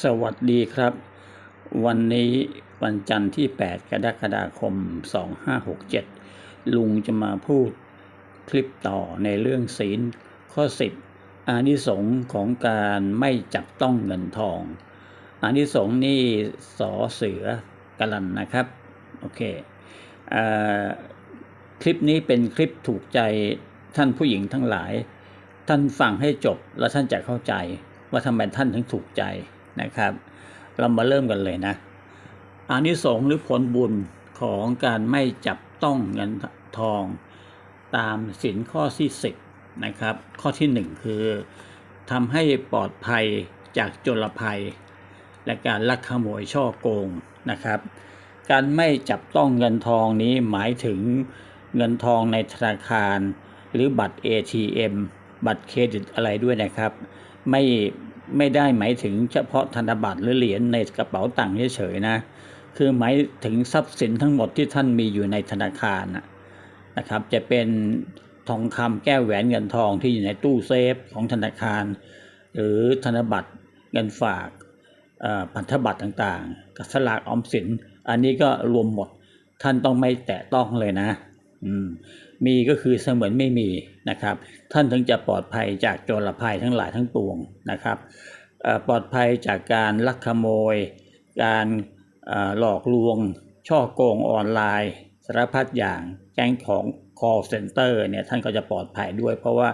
สวัสดีครับ วันนี้วันจันทร์ที่ 8 กรกฎาคม 2567 ลุงจะมาพูดคลิปต่อในเรื่องศีลข้อ 10 อานิสงส์ของการไม่จับต้องเงินทอง อานิสงส์นี่สอเสือกลันนะครับ โอเคอคลิปนี้เป็นคลิปถูกใจท่านผู้หญิงทั้งหลาย ท่านฟังให้จบแล้วท่านจะเข้าใจว่าทำไมท่านถึงถูกใจ นะครับ เรามาเริ่มกันเลยนะอานิสงส์หรือผลบุญของการไม่จับต้องเงินทองตามสินข้อที่10นะครับ ข้อที่1คือทำให้ปลอดภัยจากโจรภัย และการลักขโมยช่อโกงนะครับ การไม่จับต้องเงินทองนี้หมายถึงเงินทองในธนาคาร หรือบัตร ATM บัตรเครดิตอะไรด้วยนะครับ ไม่ ไม่ได้หมายถึงเฉพาะธนบัตรหรือเหรียญในกระเป๋าตังค์เฉยๆนะ คือหมายถึงทรัพย์สินทั้งหมดที่ท่านมีอยู่ในธนาคารนะครับ จะเป็นทองคำแก้วแหวนเงินทองที่อยู่ในตู้เซฟของธนาคาร หรือธนบัตรเงินฝากอ่อพันธบัตรต่างๆกับสลากออมสิน อันนี้ก็รวมหมดท่านต้องไม่แตะต้องเลยนะ อืม มีก็คือเสมือนไม่มีนะครับ ท่านถึงจะปลอดภัยจากโจรภัยทั้งหลายทั้งปวงนะครับปลอดภัยจากการลักขโมย การหลอกลวง ช่อโกงออนไลน์สารพัดอย่างแก๊งของ call center เนี่ยท่านก็จะปลอดภัยด้วย เพราะว่า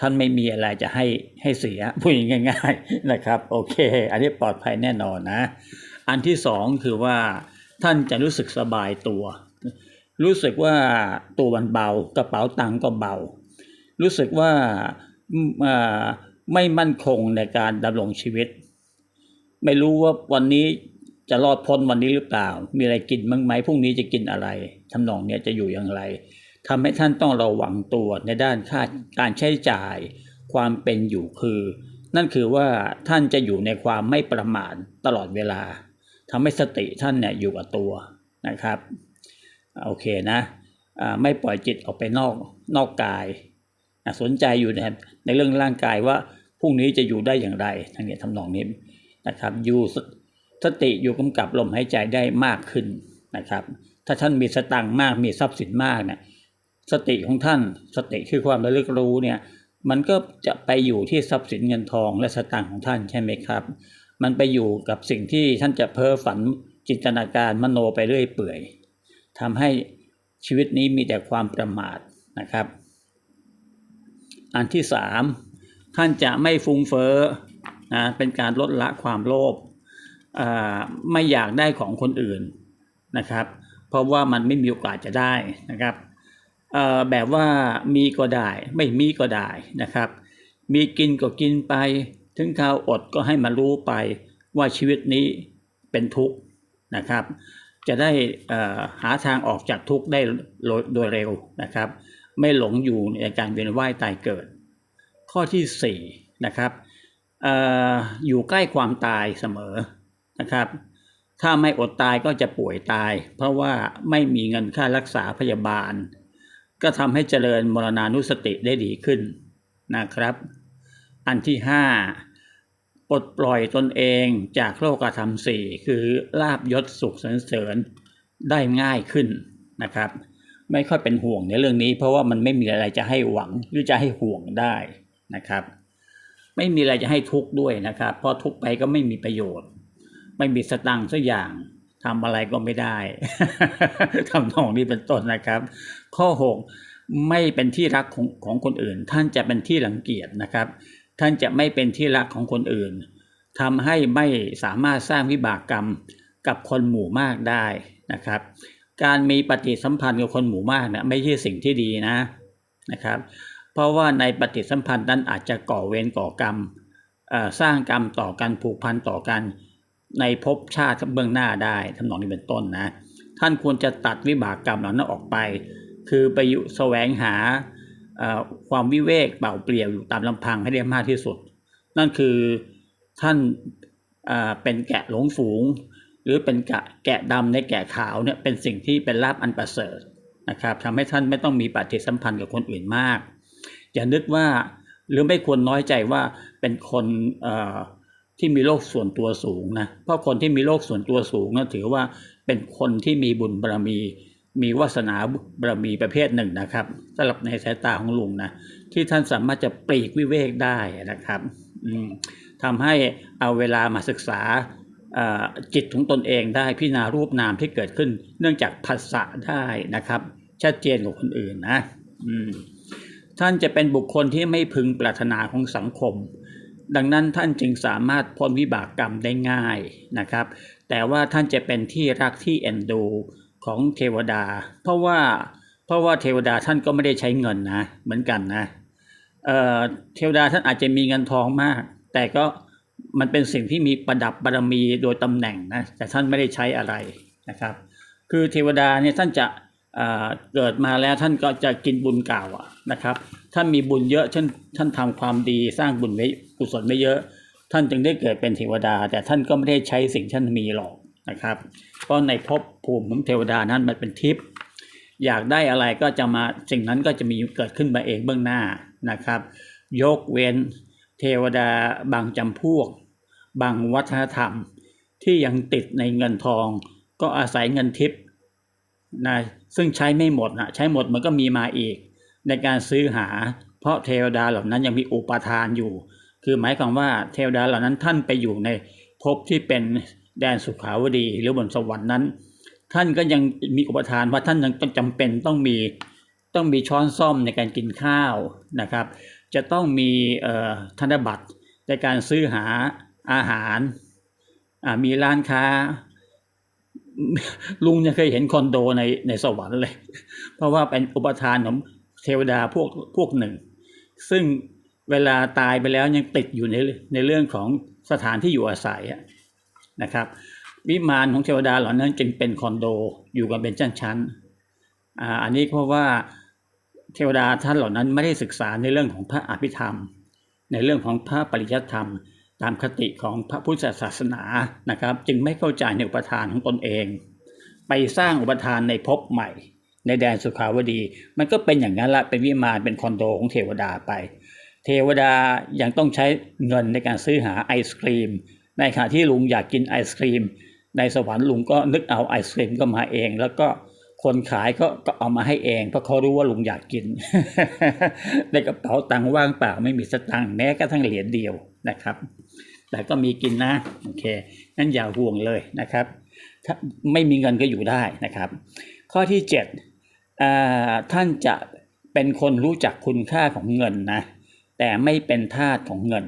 ท่านไม่มีอะไรจะให้ให้เสียพูดง่าย ๆนะครับ โอเค อันนี้ปลอดภัยแน่นอนนะ อันที่สองคือว่าท่านจะรู้สึกสบายตัว รู้สึกว่าตัวมันเบากระเป๋าตังก็เบา รู้สึกว่าอ่าไม่มั่นคงในการดำรงชีวิต ไม่รู้ว่าวันนี้จะรอดพ้นวันนี้หรือเปล่า มีอะไรกินบ้างไหมพรุ่งนี้จะกินอะไรทำนองเนี้ยจะอยู่อย่างไรทำให้ท่านต้องระวังตัวในด้านค่าการใช้จ่าย ความเป็นอยู่คือ นั่นคือว่าท่านจะอยู่ในความไม่ประมาทตลอดเวลาทำให้สติท่านเนี่ยอยู่กับตัวนะครับ โอเคนะไม่ปล่อยจิตออกไปนอกนอกกายสนใจอยู่ในในเรื่องร่างกายว่าพรุ่งนี้จะอยู่ได้อย่างไรทั้งนี้ทำนองนี้นะครับอยู่สติอยู่กำกับลมหายใจได้มากขึ้นนะครับ ถ้าท่านมีสตังค์มากมีทรัพย์สินมากเนี่ยสติของท่านสติคือความระลึกรู้เนี่ยมันก็จะไปอยู่ที่ทรัพย์สินเงินทองและสตังค์ของท่านใช่ไหมครับ มันไปอยู่กับสิ่งที่ท่านจะเพ้อฝันจินตนาการมโนไปเรื่อยเปื่อย ทำให้ชีวิตนี้มีแต่ความประมาทนะครับ อันที่สามท่านจะไม่ฟุ้งเฟ้อนะเป็นการลดละความโลภไม่อยากได้ของคนอื่นนะครับ เพราะว่ามันไม่มีโอกาสจะได้นะครับแบบว่ามีก็ได้ไม่มีก็ได้นะครับ มีกินก็กินไป ถึงคราวอดก็ให้มารู้ไปว่าชีวิตนี้เป็นทุกข์นะครับ จะได้หาทางออกจากทุกข์ได้โดยเร็วนะครับ ไม่หลงอยู่ในการเวียนว่ายตายเกิด ข้อที่สี่นะครับออยู่ใกล้ความตายเสมอนะครับ ถ้าไม่อดตายก็จะป่วยตาย เพราะว่าไม่มีเงินค่ารักษาพยาบาล ก็ทำให้เจริญมรณานุสติได้ดีขึ้นนะครับ อันที่ห้า ปลดปล่อยตนเองจากโลกธรรมสี่คือลาบยศสุขสรรเสริญได้ง่ายขึ้นนะครับ ไม่ค่อยเป็นห่วงในเรื่องนี้ เพราะว่ามันไม่มีอะไรจะให้หวังหรือจะให้ห่วงได้นะครับ ไม่มีอะไรจะให้ทุกข์ด้วยนะครับ เพราะทุกข์ไปก็ไม่มีประโยชน์ ไม่มีสตังค์สักอย่างทำอะไรก็ไม่ได้ทำนองนี้เป็นต้นนะครับ ข้อหกไม่เป็นที่รักของของคนอื่น ท่านจะเป็นที่รังเกียจนะครับ ท่านจะไม่เป็นที่รักของคนอื่นทำให้ไม่สามารถสร้างวิบากกรรมกับคนหมู่มากได้นะครับ การมีปฏิสัมพันธ์กับคนหมู่มากเนี่ยไม่ใช่สิ่งที่ดีนะนะครับ เพราะว่าในปฏิสัมพันธ์นั้นอาจจะก่อเวรก่อกรรมสร้างกรรมต่อกันผูกพันต่อกันในภพชาติเบื้องหน้าได้ทำนองนี้เป็นต้นนะ ท่านควรจะตัดวิบากกรรมเหล่านั้นออกไป คือไปอยู่แสวงหา ความวิเวกเปล่าเปลี่ยวอยู่ตามลำพังให้ได้มากที่สุด นั่นคือท่านเป็นแกะหลงฝูง หรือเป็นแกะแกะดำในแกะขาวเนี่ยเป็นสิ่งที่เป็นลาบอันประเสริฐนะครับทำให้ท่านไม่ต้องมีปฏิสัมพันธ์กับคนอื่นมาก อย่านึกว่าหรือไม่ควรน้อยใจว่าเป็นคนที่มีโลกส่วนตัวสูงนะเพราะคนที่มีโลกส่วนตัวสูงนะถือว่าเป็นคนที่มีบุญบารมี มีวาสนาบารมีประเภทหนึ่งนะครับสำหรับในสายตาของลุงนะที่ท่านสามารถจะปลีกวิเวกได้นะครับทำให้เอาเวลามาศึกษาจิตของตนเองได้พิจารณารูปนามที่เกิดขึ้น เนื่องจากภาษะได้นะครับชัดเจนกว่าคนอื่นนะท่านจะเป็นบุคคลที่ไม่พึงปรารถนาของสังคม ดังนั้นท่านจึงสามารถพ้นวิบากกรรมได้ง่ายนะครับ แต่ว่าท่านจะเป็นที่รักที่เอ็นดู ของเทวดา เพราะว่าเพราะว่าเทวดาท่านก็ไม่ได้ใช้เงินนะเหมือนกันนะเอ่อเทวดาท่านอาจจะมีเงินทองมาก แต่ก็มันเป็นสิ่งที่มีประดับบารมีโดยตำแหน่งนะแต่ท่านไม่ได้ใช้อะไรนะครับ คือเทวดาเนี่ยท่านจะเอ่อเกิดมาแล้วท่านก็จะกินบุญเก่าอะนะครับ ท่านมีบุญเยอะท่านท่านทำความดีสร้างบุญไว้กุศลไม่เยอะ ท่านจึงได้เกิดเป็นเทวดา แต่ท่านก็ไม่ได้ใช้สิ่งที่ท่านมีหรอก นะครับ เพราะในภพภูมิของเทวดานั้นมันเป็นทิพย์อยากได้อะไรก็จะมาสิ่งนั้นก็จะมีเกิดขึ้นมาเองเบื้องหน้านะครับ ยกเว้นเทวดาบางจำพวก บางวัฒนธรรม ที่ยังติดในเงินทอง ก็อาศัยเงินทิพย์นะซึ่งใช้ไม่หมดนะใช้หมดมันก็มีมาอีก ในการซื้อหา เพราะเทวดาเหล่านั้นยังมีอุปทานอยู่ คือหมายความว่าเทวดาเหล่านั้นท่านไปอยู่ในภพที่เป็น แดนสุขาวดีหรือบนสวรรค์นั้น ท่านก็ยังมีอุปทานว่าท่านยังต้องจำเป็นต้องมีต้องมีช้อนซ่อมในการกินข้าวนะครับ จะต้องมีเอ่อธนบัตรในการซื้อหาอาหารมีร้านค้า ลุงยังเคยเห็นคอนโดในในสวรรค์เลย เพราะว่าเป็นอุปทานของเทวดาพวกพวกหนึ่ง ซึ่งเวลาตายไปแล้วยังติดอยู่ในในเรื่องของสถานที่อยู่อาศัยอะ นะครับ วิมานของเทวดาเหล่านั้นจึงเป็นคอนโดอยู่กันเป็นชั้นๆอ่าอันนี้เพราะว่าเทวดาท่านเหล่านั้นไม่ได้ศึกษาในเรื่องของพระอภิธรรม ในเรื่องของพระปริยัติธรรม ตามคติของพระพุทธศาสนานะครับ จึงไม่เข้าใจในอุปทานของตนเอง ไปสร้างอุปทานในภพใหม่ ในแดนสุขาวดี มันก็เป็นอย่างนั้นละเป็นวิมานเป็นคอนโดของเทวดาไป เทวดายังต้องใช้เงินในการซื้อหาไอศครีม ในขณะที่ลุงอยากกินไอศครีม ในสวรรค์ลุงก็นึกเอาไอศครีมก็มาเอง แล้วก็คนขายก็ก็เอามาให้เองเพราะเขารู้ว่าลุงอยากกิน ในกระเป๋าตังค์ว่างเปล่าไม่มีสตังค์แม้กระทั่งเหรียญเดียวนะครับ แต่ก็มีกินนะโอเคงั้นอย่าห่วงเลยนะครับ ถ้าไม่มีเงินก็อยู่ได้นะครับ ข้อที่7อ่าท่านจะเป็นคนรู้จักคุณค่าของเงินนะแต่ไม่เป็นทาสของเงิน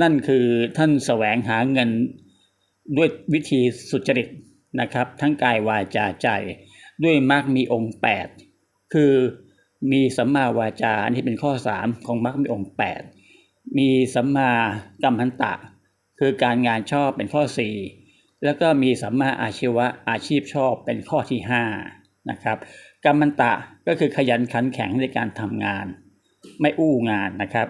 นั่นคือท่านแสวงหาเงินด้วยวิธีสุจริตนะครับ ทั้งกายวาจาใจ ด้วยมรรคมีองค์ 8 คือมีสัมมาวาจา อันนี้เป็นข้อ 3 ของมรรคมีองค์ 8 มีสัมมากัมพันตะ คือการงานชอบเป็นข้อ 4 แล้วก็มีสัมมาอาชีวะอาชีพชอบเป็นข้อที่5นะครับกัมมันตะก็คือขยันขันแข็งในการทำงาน ไม่อู้งานนะครับ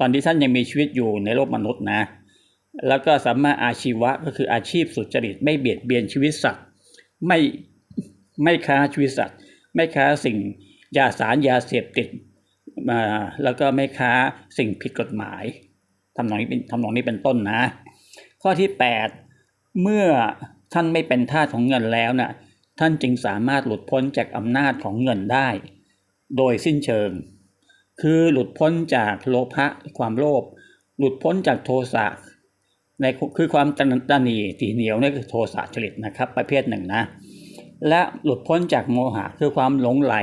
ตอนที่ท่านยังมีชีวิตอยู่ในโลกมนุษย์นะ แล้วก็สัมมาอาชีวะก็คืออาชีพสุจริตไม่เบียดเบียนชีวิตสัตว์ ไม่ไม่ค้าชีวิตสัตว์ ไม่ค้าสิ่งยาสารยาเสพติดมาแล้วก็ไม่ค้าสิ่งผิดกฎหมายทำนองนี้เป็นทำนองนี้เป็นต้นนะ ข้อที่ 8 เมื่อท่านไม่เป็นทาสของเงินแล้วนะ่ะท่านจึงสามารถหลุดพ้นจากอำนาจของเงินได้ โดยสิ้นเชิง คือหลุดพ้นจากโลภะความโลภหลุดพ้นจากโทสะในคือความตนตนีตีเหนียวนี่คือโทสะจริตนะครับ ประเภทหนึ่งนะ และหลุดพ้นจากโมหะคือความหลงไหล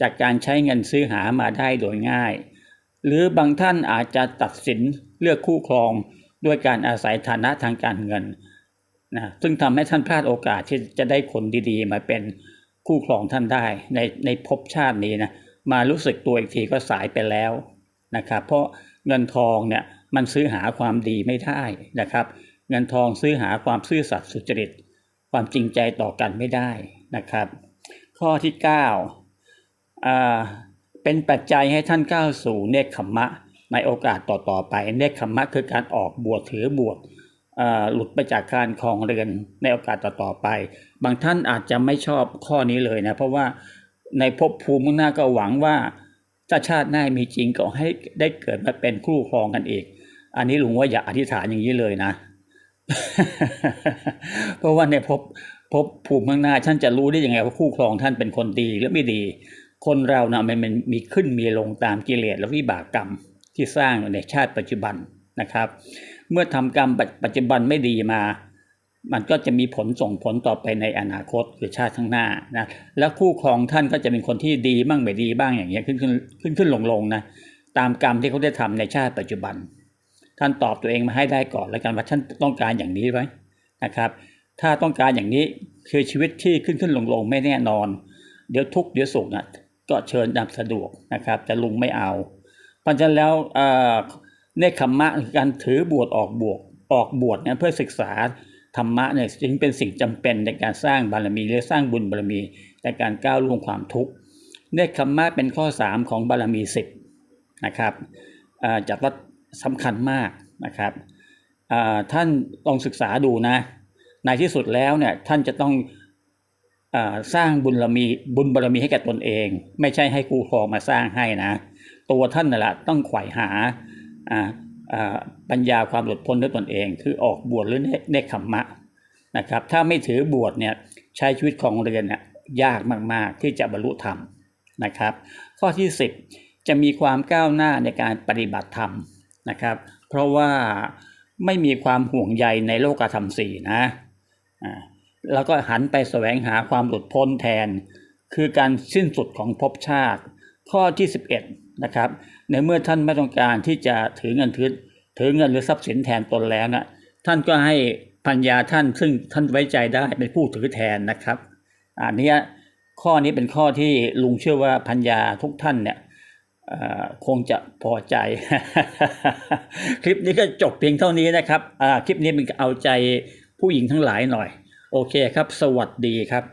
จากการใช้เงินซื้อหามาได้โดยง่าย หรือบางท่านอาจจะตัดสินเลือกคู่ครองด้วยการอาศัยฐานะทางการเงินนะซึ่งทำให้ท่านพลาดโอกาสที่จะได้คนดีๆ มาเป็นคู่ครองท่านได้ในในภพชาตินี้นะ มารู้สึกตัวอีกทีก็สายไปแล้วนะครับเพราะเงินทองเนี่ยมันซื้อหาความดีไม่ได้นะครับ เงินทองซื้อหาความซื่อสัตย์สุจริต ความจริงใจต่อกันไม่ได้นะครับ ข้อที่9อ่าเป็นปัจจัยให้ท่านก้าวสู่เนคขมะในโอกาสต่อๆไปเนคขมะคือการออกบวชถือบวชหลุดไปจากการครองเรือนในโอกาสต่อๆไป บางท่านอาจจะไม่ชอบข้อนี้เลยนะเพราะว่า ในภพภูมิข้างหน้าก็หวังว่าถ้าชาติหน้ามีจริงก็ให้ได้เกิดมาเป็นคู่ครองกันอีก อันนี้ลุงว่าอย่าอธิษฐานอย่างนี้เลยนะ เพราะว่าในภพภพภูมิข้างหน้าท่านจะรู้ได้ยังไงว่าคู่ครองท่านเป็นคนดีหรือไม่ดี คนเรานะมันมันมีขึ้นมีลงตามกิเลสและวิบากกรรมที่สร้างในชาติปัจจุบันนะครับ เมื่อทำกรรมปัจจุบันไม่ดีมา มันก็จะมีผลส่งผลต่อไปในอนาคตคือชาติข้างหน้านะแล้วคู่ครองท่านก็จะเป็นคนที่ดีบ้างไม่ดีบ้างอย่างเงี้ยขึ้นขึ้นขึ้นขึ้นลงลงนะตามกรรมที่เขาได้ทำในชาติปัจจุบัน ท่านตอบตัวเองมาให้ได้ก่อนแล้วกันว่าท่านต้องการอย่างนี้ไหมนะครับ ถ้าต้องการอย่างนี้คือชีวิตที่ขึ้นขึ้นลงลงไม่แน่นอน เดี๋ยวทุกข์เดี๋ยวสุขนะก็เชิญตามสะดวกนะครับแต่ลุงไม่เอา เพราะฉะนั้นแล้วเนคขมมะการถือบวชออกบวชออกบวชเนี่ยเพื่อศึกษา ธรรมะเนี่ยจึงเป็นสิ่งจำเป็นในการสร้างบารมีหรือสร้างบุญบารมีในการก้าวล่วงความทุกข์เนคขมมะเป็นข้อ 3 ของบารมีสิบนะครับอ่าจัดว่าสำคัญมากนะครับอ่าท่านลองศึกษาดูนะ ในที่สุดแล้วเนี่ยท่านจะต้องอาสร้างบุญบารมีบุญบารมีให้แก่ตนเอง ไม่ใช่ให้ครูครองมาสร้างให้นะ ตัวท่านนั่นแหละต้องไขว่หาอ่า ปัญญาความหลุดพ้นด้วยตนเอง คือออกบวชหรือเนคขมมะนะครับถ้าไม่ถือบวชเนี่ยใช้ชีวิตของเรือนเนี่ยยากมากๆที่จะบรรลุธรรมนะครับ ข้อที่ 10 จะมีความก้าวหน้าในการปฏิบัติธรรมนะครับ เพราะว่าไม่มีความห่วงใยในโลกธรรมสี่นะแล้วก็หันไปแสวงหาความหลุดพ้นแทน คือการสิ้นสุดของภพชาติ ข้อที่ 11 นะครับ ในเมื่อท่านไม่ต้องการที่จะถือเงินถือถือเงินหรือทรัพย์สินแทนตนแล้วนะท่านก็ให้ปัญญาท่านซึ่งท่านไว้ใจได้เป็นผู้ถือแทนนะครับอันนี้ข้อนี้เป็นข้อที่ลุงเชื่อว่าพัญญาทุกท่านเนี่ยคงจะพอใจ คลิปนี้ก็จบเพียงเท่านี้นะครับคลิปนี้เป็นเอาใจผู้หญิงทั้งหลายหน่อย โอเคครับ สวัสดีครับ